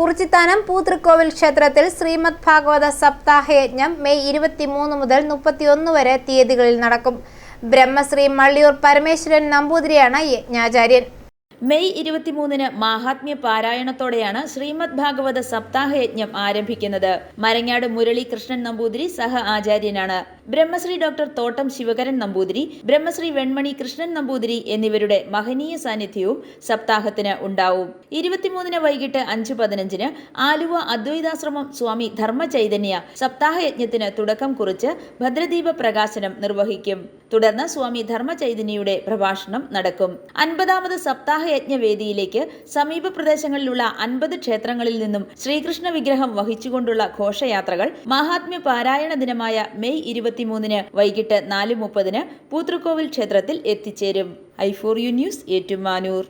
കുറിച്ചിത്താനം പൂതൃക്കോവിൽ ക്ഷേത്രത്തിൽ ശ്രീമദ് ഭാഗവത സപ്താഹയജ്ഞം മെയ് ഇരുപത്തിമൂന്ന് മുതൽ മുപ്പത്തിയൊന്ന് വരെ തീയതികളിൽ നടക്കും. ബ്രഹ്മശ്രീ മള്ളിയൂർ പരമേശ്വരൻ നമ്പൂതിരിയാണ് യജ്ഞാചാര്യൻ. മെയ് ഇരുപത്തിമൂന്നിന് മാഹാത്മ്യ പാരായണത്തോടെയാണ് ശ്രീമദ് ഭാഗവത സപ്താഹയജ്ഞം ആരംഭിക്കുന്നത്. മരങ്ങാട് മുരളി കൃഷ്ണൻ നമ്പൂതിരി സഹ ആചാര്യനാണ്. ബ്രഹ്മശ്രീ ഡോക്ടർ തോട്ടം ശിവകരൻ നമ്പൂതിരി ബ്രഹ്മശ്രീ വെൺമണി കൃഷ്ണൻ നമ്പൂതിരി എന്നിവരുടെ മഹനീയ സാന്നിധ്യവും സപ്താഹത്തിന് ഉണ്ടാവും. ഇരുപത്തിമൂന്നിന് വൈകിട്ട് അഞ്ച് പതിനഞ്ചിന് ആലുവ അദ്വൈതാശ്രമം സ്വാമി ധർമ്മചൈതന്യ സപ്താഹയജ്ഞത്തിന് തുടക്കം കുറിച്ച് ഭദ്രദീപ പ്രകാശനം നിർവഹിക്കും. തുടർന്ന് സ്വാമി ധർമ്മചൈതന്യയുടെ പ്രഭാഷണം നടക്കും. അൻപതാമത് സപ്താഹ യജ്ഞവേദിയിലേക്ക് സമീപ പ്രദേശങ്ങളിലുള്ള അൻപത് ക്ഷേത്രങ്ങളിൽ നിന്നും ശ്രീകൃഷ്ണ വിഗ്രഹം വഹിച്ചുകൊണ്ടുള്ള ഘോഷയാത്രകൾ മഹാത്മ്യ പാരായണ ദിനമായ മെയ് ഇരുപത്തിമൂന്നിന് വൈകിട്ട് നാല് മുപ്പതിന് പൂത്തൃക്കോവിൽ ക്ഷേത്രത്തിൽ എത്തിച്ചേരും. I four U news Ettumanoor.